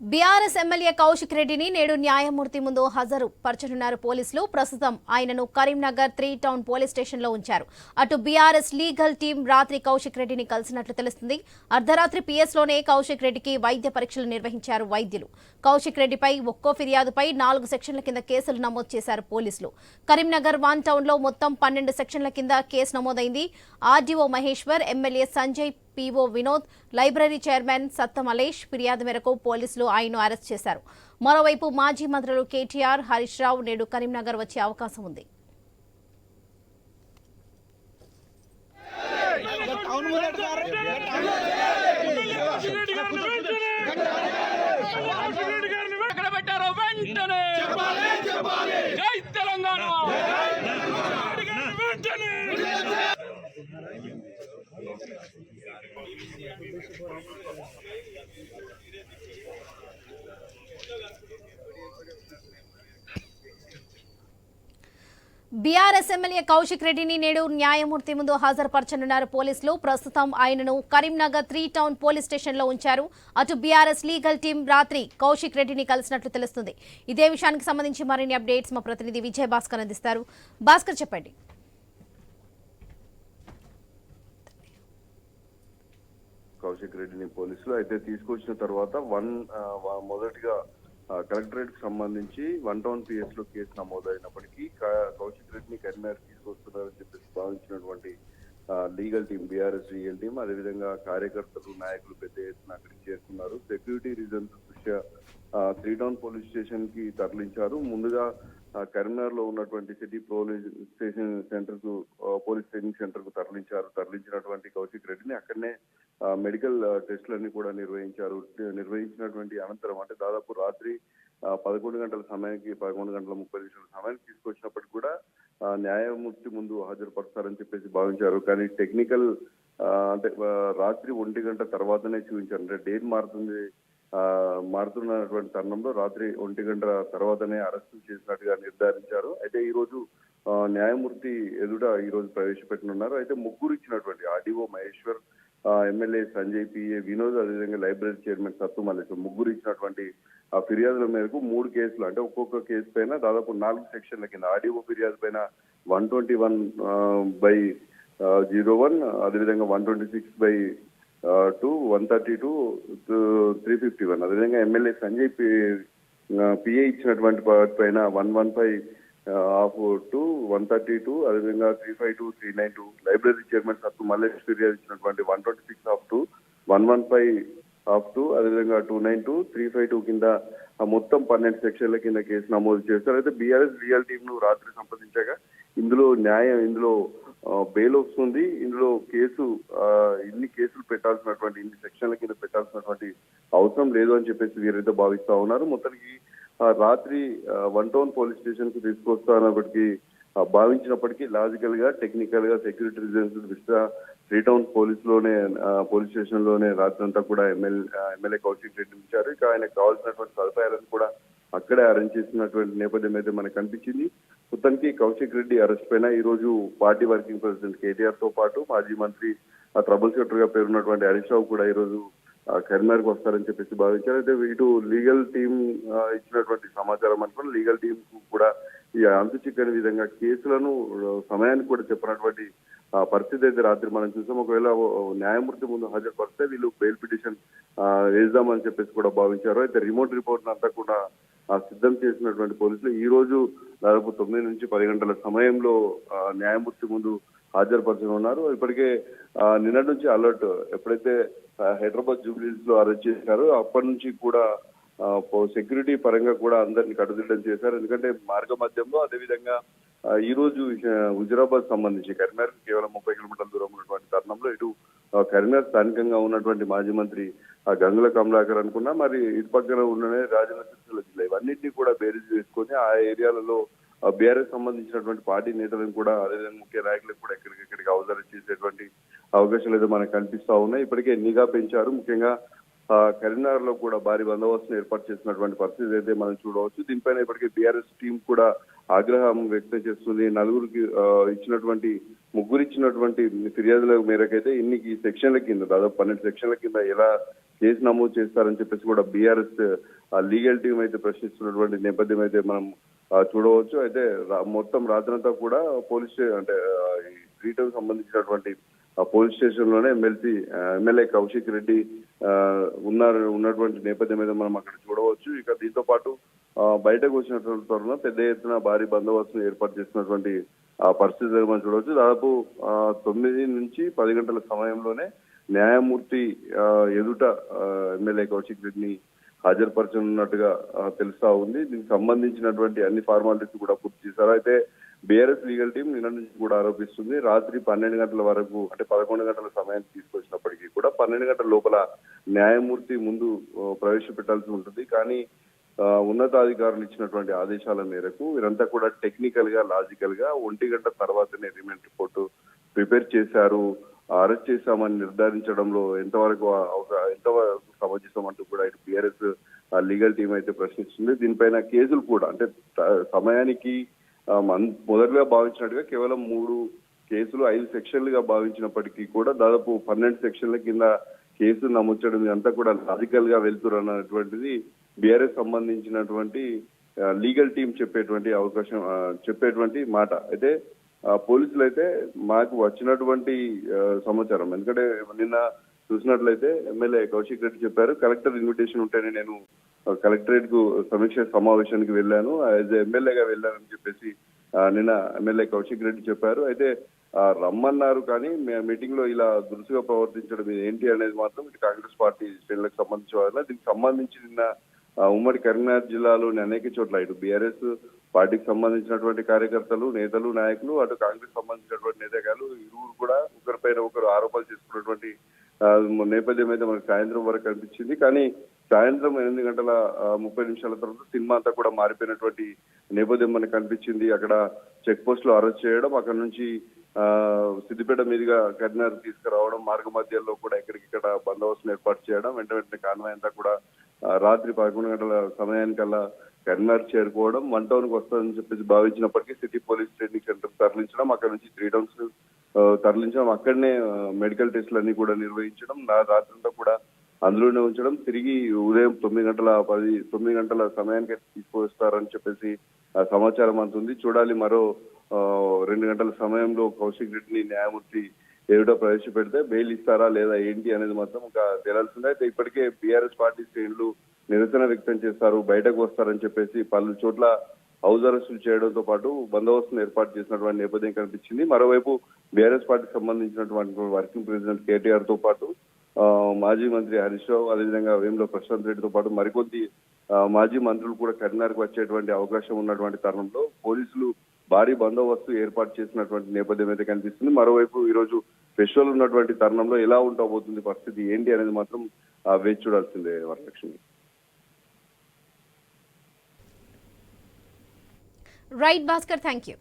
BRS MLA Kaushik రెడ్డిని నేడు న్యాయమూర్తి ముందు హాజరు పరచనున్నారు పోలీసులు. ప్రస్తుతం ఆయనను కరీంనగర్ త్రీ టౌన్ పోలీస్ స్టేషన్లో ఉంచారు. అటు బీఆర్ఎస్ లీగల్ టీం రాత్రి కౌశిక్ రెడ్డిని కలిసినట్లు తెలుస్తుంది. అర్ధరాత్రి పిఎస్లోనే కౌశిక్ రెడ్డికి వైద్య పరీక్షలు నిర్వహించారు వైద్యులు. కౌశిక్ రెడ్డిపై ఒక్కో ఫిర్యాదుపై నాలుగు సెక్షన్ల కింద కేసులు నమోదు చేశారు పోలీసులు. కరీంనగర్ వన్ టౌన్లో మొత్తం పన్నెండు సెక్షన్ల కింద కేసు నమోదైంది. RDO Maheshwar MLA Sanjay PO Vinod library chairman సత్తమలేష్ ఫిర్యాదు మేరకు పోలీసులు ఆయన్ను అరెస్ట్ చేశారు మరోవైపు మాజీ మంత్రులు కేటీఆర్ హరీష్ రావు నేడు కరీంనగర్ వచ్చే అవకాశం ఉంది ఎక్కడ పెట్టారో వెంటనే జై తెలంగాణ వెంటనే బీఆర్ఎస్ ఎమ్మెల్యే కౌశిక్ రెడ్డిని నేడు న్యాయమూర్తి ముందు హాజరుపరచనున్నారు. పోలీసులు ప్రస్తుతం ఆయనను కరీంనగర్ త్రీ టౌన్ పోలీస్ స్టేషన్లో ఉంచారు. అటు బీఆర్ఎస్ లీగల్ టీం రాత్రి కౌశిక్ రెడ్డిని కలిసినట్లు తెలుస్తుంది. ఇదే విషయానికి సంబంధించి మరిన్ని అప్డేట్స్ మా ప్రతినిధి విజయ్ భాస్కర్ అందిస్తారు. భాస్కర్ చెప్పండి. కౌశిక్ రెడ్డిని పోలీసులు. అయితే తీసుకొచ్చిన తర్వాత వన్ మొదటిగా కలెక్టరేట్కి సంబంధించి వన్ టౌన్ పిఎస్లో కేసు నమోదైనప్పటికీ కౌశిక్ రెడ్డిని కరీంనగర్ తీసుకొస్తున్నారని చెప్పేసి భావించినటువంటి legal team BRS legal team అదేవిధంగా కార్యకర్తలు నాయకులు పెద్ద ఎత్తున అక్కడికి చేరుకున్నారు. సెక్యూరిటీ రీజన్స్ దృష్ట్యా త్రీ టౌన్ పోలీస్ స్టేషన్కి తరలించారు. ముందుగా కరీంనగర్లో ఉన్నటువంటి సిటీ పోలీస్ స్టేషన్ సెంటర్కు పోలీస్ ట్రైనింగ్ సెంటర్కు తరలించారు. తరలించినటువంటి కౌశిక్ రెడ్డిని అక్కడనే మెడికల్ టెస్టులన్నీ కూడా నిర్వహించారు. నిర్వహించినటువంటి అనంతరం అంటే దాదాపు రాత్రి పదకొండు గంటల సమయానికి పదకొండు గంటల ముప్పై నిమిషాల సమయానికి తీసుకొచ్చినప్పటికీ కూడా న్యాయమూర్తి ముందు హాజరుపరుస్తారని చెప్పేసి భావించారు. కానీ టెక్నికల్ అంటే రాత్రి ఒంటి గంట తర్వాతనే చూపించారు. అంటే డేట్ మారుతుంది మారుతున్నటువంటి తరుణంలో రాత్రి ఒంటి గంట తర్వాతనే అరెస్టు చేసినట్టుగా నిర్ధారించారు. అయితే ఈ రోజు న్యాయమూర్తి ఎదుట ఈ రోజు ప్రవేశపెట్టనున్నారు. అయితే ముగ్గురు ఇచ్చినటువంటి RDO Maheshwar MLA Sanjay PA Vinod అదేవిధంగా లైబ్రరీ చైర్మన్ సత్తు మల్లేశ్వర్ ముగ్గురు ఇచ్చినటువంటి ఆ ఫిర్యాదుల మేరకు మూడు కేసులు అంటే ఒక్కొక్క కేసు పైన దాదాపు నాలుగు సెక్షన్ల కింద ఆర్డీఓ ఫిర్యాదు పైన one twenty one by zero one అదేవిధంగా one twenty six by two one thirty two three fifty one అదేవిధంగా ఎమ్మెల్యే సంజయ్ పిఏ ఇచ్చినటువంటి పైన one one five of two one thirty two అదేవిధంగా three five two three nine two library chairman Sattu Mallesh ఫిర్యాదు ఇచ్చినటువంటి one twenty six of two one one five of two అదేవిధంగా two nine two three five two కింద మొత్తం పన్నెండు సెక్షన్ల కింద case నమోదు చేస్తారు. అయితే బీఆర్ఎస్ రియల్ టీమ్ను రాత్రి సంప్రదించాక ఇందులో న్యాయం ఇందులో బెయిల్ వస్తుంది. ఇందులో కేసు ఇన్ని కేసులు పెట్టాల్సినటువంటి ఇన్ని సెక్షన్ల కింద పెట్టాల్సినటువంటి అవసరం లేదు అని చెప్పేసి వీరైతే భావిస్తా ఉన్నారు. మొత్తానికి రాత్రి వన్ టౌన్ పోలీస్ స్టేషన్కు తీసుకొస్తానప్పటికీ భావించినప్పటికీ లాజికల్గా టెక్నికల్గా సెక్యూరిటీ రీజన్స్ దృష్ట్యా త్రీ టౌన్ పోలీస్లోనే పోలీస్ స్టేషన్లోనే రాత్రి అంతా కూడా ఎమ్మెల్యే ఎమ్మెల్యే కౌశిక్ రెడ్డి ఉంచారు. ఇక ఆయనకు కావాల్సినటువంటి సదుపాయాలను కూడా అక్కడే అరెంజ్ చేసినటువంటి నేపథ్యం అయితే మనకు కనిపించింది. మొత్తానికి కౌశిక్ రెడ్డి అరెస్ట్ పైన ఈ రోజు పార్టీ వర్కింగ్ ప్రెసిడెంట్ కేటీఆర్తో పాటు మాజీ మంత్రి ఆ ట్రబుల్ షూటర్గా పేరున్నటువంటి హరీష్ రావు కూడా ఈ రోజు కరీంనగర్కి వస్తారని చెప్పేసి భావించారు. అయితే ఇటు లీగల్ టీం ఇచ్చినటువంటి సమాచారం అనుకుని లీగల్ టీం కూడా ఈ అంతు చిక్కని విధంగా కేసులను సమయానికి కూడా చెప్పినటువంటి పరిస్థితి అయితే రాత్రి మనం చూసాం. ఒకవేళ ఓ- న్యాయమూర్తి ముందు హాజరుపరిస్తే వీళ్ళు బెయిల్ పిటిషన్ వేద్దామని చెప్పేసి కూడా భావించారు. అయితే రిమోట్ రిపోర్ట్ అంతా కూడా సిద్ధం చేసినటువంటి పోలీసులు ఈ రోజు దాదాపు తొమ్మిది నుంచి పది గంటల సమయంలో న్యాయమూర్తి ముందు హాజరుపరచనున్నారు ఇప్పటికే నిన్నటి నుంచి అలర్ట్ ఎప్పుడైతే హైదరాబాద్ జూబ్లీస్లో అరెస్ట్ చేశారో అప్పటి నుంచి కూడా సెక్యూరిటీ పరంగా కూడా అందరిని కట్టుదిట్టం చేశారు. ఎందుకంటే మార్గ మధ్యంలో అదేవిధంగా ఈ రోజు హుజరాబాద్ సంబంధించి కరీంనగర్ కేవలం ముప్పై కిలోమీటర్ల దూరం ఉన్నటువంటి తరుణంలో ఇటు కరీంనగర్ స్థానికంగా ఉన్నటువంటి మాజీ మంత్రి ఆ గంగుల కమలాకర్ అనుకున్నా మరి ఇటు పక్కన ఉన్ననే రాజన్న సిరిసిల్ల జిల్లా ఇవన్నింటినీ కూడా బేరీజ్ వేసుకొని ఆ ఏరియాలలో బీఆర్ఎస్ సంబంధించినటువంటి పార్టీ నేతలను కూడా అదేవిధంగా ముఖ్య నాయకులకు కూడా ఎక్కడికెక్కడికి అవసరం చేసేటువంటి అవకాశాలు అయితే మనకు కనిపిస్తా ఉన్నాయి. ఇప్పటికే నిఘా పెంచారు. ముఖ్యంగా కరీంనగర్లో కూడా భారీ బందోబస్తును ఏర్పాటు చేసినటువంటి పరిస్థితి అయితే మనం చూడవచ్చు దీనిపైన ఇప్పటికే బీఆర్ఎస్ టీం కూడా ఆగ్రహం వ్యక్తం చేస్తుంది. నలుగురికి ఇచ్చినటువంటి ముగ్గురు ఇచ్చినటువంటి ఫిర్యాదుల మేరకైతే ఇన్ని ఈ సెక్షన్ల కింద దాదాపు పన్నెండు సెక్షన్ల కింద ఎలా కేసు నమోదు చేస్తారని చెప్పేసి కూడా బీఆర్ఎస్ లీగల్ టీం అయితే ప్రశ్నిస్తున్నటువంటి నేపథ్యం అయితే మనం చూడవచ్చు. అయితే రా- మొత్తం రాత్రంతా కూడా పోలీస్ అంటే ఆ, ఈ సంబంధించినటువంటి పోలీస్ స్టేషన్లోనే ఎమ్మెల్సీ ఎమ్మెల్యే కౌశిక్ రెడ్డి ఉన్నారు ఉన్నటువంటి నేపథ్యం మీద మనం అక్కడ చూడవచ్చు. ఇక దీంతో పాటు బయటకు వచ్చినటువంటి త్వరలో పెద్ద ఎత్తున భారీ బందోబస్తును ఏర్పాటు చేసినటువంటి ఆ పరిస్థితులు మనం చూడవచ్చు. దాదాపు తొమ్మిది నుంచి పది గంటల సమయంలోనే న్యాయమూర్తి ఎదుట ఎమ్మెల్యే కౌశిక్ రెడ్డిని హాజరుపరచనున్నట్టుగా తెలుస్తా ఉంది. దీనికి సంబంధించినటువంటి అన్ని ఫార్మాలిటీస్ కూడా పూర్తి చేశారు. అయితే బీఆర్ఎస్ లీగల్ టీం నిన్న నుంచి కూడా ఆరోపిస్తుంది. రాత్రి పన్నెండు గంటల వరకు అంటే పదకొండు గంటల సమయాన్ని తీసుకొచ్చినప్పటికీ కూడా పన్నెండు గంటల లోపల న్యాయమూర్తి ముందు ప్రవేశపెట్టాల్సి ఉంటుంది. కానీ ఉన్నతాధికారులు ఇచ్చినటువంటి ఆదేశాల మేరకు వీరంతా కూడా టెక్నికల్గా లాజికల్గా ఒంటి గంట తర్వాతనే రిమాండ్ రిపోర్టు ప్రిపేర్ చేశారు. అరెస్ట్ చేశామని నిర్ధారించడంలో ఎంతవరకు ఎంతవరకు సమంజసం అంటూ కూడా ఇటు బీఆర్ఎస్ లీగల్ టీం అయితే ప్రశ్నిస్తుంది. దీనిపైన కేసులు కూడా అంటే త- సమయానికి మొదటగా భావించినట్టుగా కేవలం మూడు కేసులు ఐదు సెక్షన్లుగా భావించినప్పటికీ కూడా దాదాపు పన్నెండు సెక్షన్ల కింద కేసు నమోదు అంతా కూడా లాజికల్గా వెళ్తురన్నటువంటిది బీఆర్ఎస్ సంబంధించినటువంటి లీగల్ టీం చెప్పేటువంటి అవకాశం చెప్పేటువంటి మాట. అయితే పోలీసులు అయితే మాకు వచ్చినటువంటి సమాచారం. ఎందుకంటే నిన్న చూసినట్లయితే ఎమ్మెల్యే కౌశిక్ రెడ్డి చెప్పారు కలెక్టర్ ఇన్విటేషన్ ఉంటేనే నేను కలెక్టరేట్కు సమీక్ష సమావేశానికి వెళ్ళాను. యాజ్ ఎమ్మెల్యేగా వెళ్ళానని చెప్పేసి నిన్న ఎమ్మెల్యే కౌశిక్ రెడ్డి చెప్పారు. అయితే రమ్మన్నారు కానీ మీటింగ్లో ఇలా దురుసుగా ప్రవర్తించడం ఏంటి అనేది మాత్రం ఇటు కాంగ్రెస్ పార్టీ శ్రేణులకు సంబంధించిన వాళ్ళ దీనికి సంబంధించి నిన్న ఉమ్మడి కరీంనగర్ జిల్లాలోని అనేక చోట్ల ఇటు బీఆర్ఎస్ పార్టీకి సంబంధించినటువంటి కార్యకర్తలు నేతలు నాయకులు అటు కాంగ్రెస్ సంబంధించినటువంటి నేతగాలు ఇరువురు కూడా ఒకరిపైన ఒకరు ఆరోపణలు చేసుకున్నటువంటి నేపథ్యం అయితే మనకు సాయంత్రం వరకు కనిపించింది. కానీ సాయంత్రం ఎనిమిది గంటల ముప్పై నిమిషాల తర్వాత సినిమా అంతా కూడా మారిపోయినటువంటి నేపథ్యం మనకు కనిపించింది. అక్కడ చెక్ పోస్ట్లో అరెస్ట్ చేయడం అక్కడ నుంచి సిద్దిపేట మీదుగా కరీంనగర్ తీసుకురావడం మార్గ మధ్యలో కూడా ఎక్కడికిక్కడ బందోబస్తును ఏర్పాటు చేయడం వెంట వెంటనే కాన్వాయ్ అంతా కూడా రాత్రి పదకొండు గంటల సమయానికల్లా కరీంనగర్ చేరుకోవడం వన్ టౌన్కు వస్తుందని చెప్పేసి భావించినప్పటికీ సిటీ పోలీస్ ట్రైనింగ్ సెంటర్ తరలించడం అక్కడ నుంచి త్రీ టౌన్స్ తరలించడం అక్కడనే మెడికల్ టెస్టులు అన్ని కూడా నిర్వహించడం నా రాత్రంతా కూడా అందులోనే ఉంచడం తిరిగి ఉదయం తొమ్మిది గంటల పది తొమ్మిది గంటల సమయానికి తీసుకువస్తారని చెప్పేసి ఆ సమాచారం అంతుంది. చూడాలి మరో రెండు గంటల సమయంలో కౌశిక్ రెడ్డిని న్యాయమూర్తి ఏమిటో ప్రవేశపెడితే బెయిల్ ఇస్తారా లేదా ఏంటి అనేది మాత్రం ఇంకా తేలాల్సిందే అయితే ఇప్పటికే బీఆర్ఎస్ పార్టీ శ్రేణులు నిరసన వ్యక్తం చేస్తారు బయటకు వస్తారని చెప్పేసి పలు చోట్ల హౌస్ అరెస్టులు చేయడంతో పాటు బందోబస్తును ఏర్పాటు చేసినటువంటి నేపథ్యం కనిపించింది. మరోవైపు బీఆర్ఎస్ పార్టీకి సంబంధించినటువంటి వర్కింగ్ ప్రెసిడెంట్ కేటీఆర్తో పాటు మాజీ మంత్రి హరీష్ రావు అదేవిధంగా వేముల ప్రశాంత్ రెడ్డితో పాటు మరికొద్ది మాజీ మంత్రులు కూడా కరీంనగర్కు వచ్చేటువంటి అవకాశం ఉన్నటువంటి తరుణంలో పోలీసులు భారీ బందోబస్తు ఏర్పాటు చేసినటువంటి నేపథ్యం అయితే కనిపిస్తుంది. మరోవైపు ఈ రోజు ఫెస్టివల్ ఉన్నటువంటి తరుణంలో ఎలా ఉండబోతుంది పరిస్థితి ఏంటి అనేది మాత్రం వేచి చూడాల్సిందే Varalakshmi. Right Bhaskar thank you